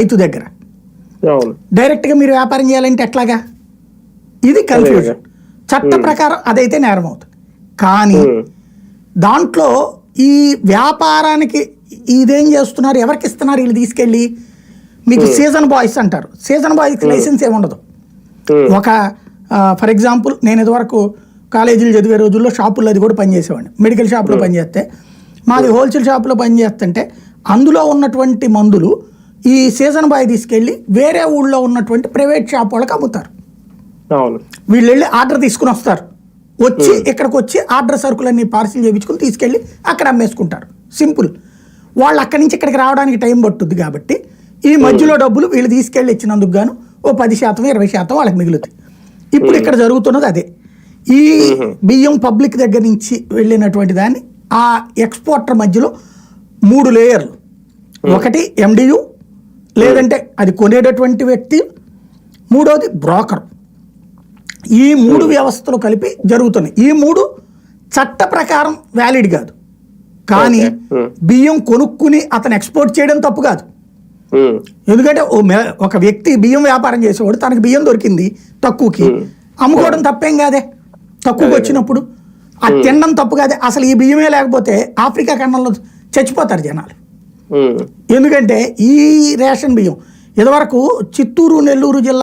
రైతు దగ్గర. డైరెక్ట్గా మీరు వ్యాపారం చేయాలంటే ఎట్లాగా? ఇది కన్ఫ్యూజన్ చట్ట ప్రకారం అదైతే నేరం అవుతుంది కానీ దాంట్లో ఈ వ్యాపారానికి ఇదేం చేస్తున్నారు? ఎవరికి ఇస్తున్నారు? వీళ్ళు తీసుకెళ్ళి మీకు సీజన్ బాయ్స్ అంటారు. సీజన్ బాయ్స్ లైసెన్స్ ఏమి ఉండదు ఒక ఫర్ ఎగ్జాంపుల్ నేను ఇదివరకు కాలేజీలు చదివే రోజుల్లో షాపుల్లో అది కూడా పనిచేసేవాడిని మెడికల్ షాప్లో పనిచేస్తే మాది హోల్సేల్ షాప్లో పనిచేస్తుంటే అందులో ఉన్నటువంటి మందులు ఈ సీజన్ బాయ్ తీసుకెళ్ళి వేరే ఊళ్ళో ఉన్నటువంటి ప్రైవేట్ షాప్ వాళ్ళకి అమ్ముతారు. వీళ్ళు వెళ్ళి ఆర్డర్ తీసుకుని వస్తారు. వచ్చి ఇక్కడికి వచ్చి ఆర్డర్ సరుకులన్నీ పార్సిల్ చేయించుకుని తీసుకెళ్ళి అక్కడ అమ్మేసుకుంటారు. సింపుల్. వాళ్ళు అక్కడి నుంచి ఇక్కడికి రావడానికి టైం పట్టుద్ది కాబట్టి ఈ మధ్యలో డబ్బులు వీళ్ళు తీసుకెళ్ళి ఇచ్చినందుకు గాను ఓ పది శాతం ఇరవై శాతం వాళ్ళకి మిగులుతాయి. ఇప్పుడు ఇక్కడ జరుగుతున్నది అదే. ఈ బియ్యం పబ్లిక్ దగ్గర నుంచి వెళ్ళినటువంటి దాన్ని ఆ ఎక్స్పోర్టర్ మధ్యలో మూడు లేయర్లు. ఒకటి ఎండియు లేదంటే అది కొనేటటువంటి వ్యక్తి మూడోది బ్రోకర్. ఈ మూడు వ్యవస్థలు కలిపి జరుగుతున్నాయి. ఈ మూడు చట్ట ప్రకారం వ్యాలిడ్ కాదు. కానీ. బియ్యం కొనుక్కుని అతను ఎక్స్పోర్ట్ చేయడం తప్పు కాదు. ఎందుకంటే ఒక వ్యక్తి బియ్యం వ్యాపారం చేసేవాడు తనకి బియ్యం దొరికింది తక్కువకి. అమ్ముకోవడం తప్పేం కాదే? తక్కువకి వచ్చినప్పుడు. ఆ తినడం తప్పు కాదే? అసలు ఈ బియ్యమే లేకపోతే ఆఫ్రికా ఖండంలో చచ్చిపోతారు జనాలు. ఎందుకంటే ఈ రేషన్ బియ్యం ఇదివరకు చిత్తూరు నెల్లూరు జిల్లా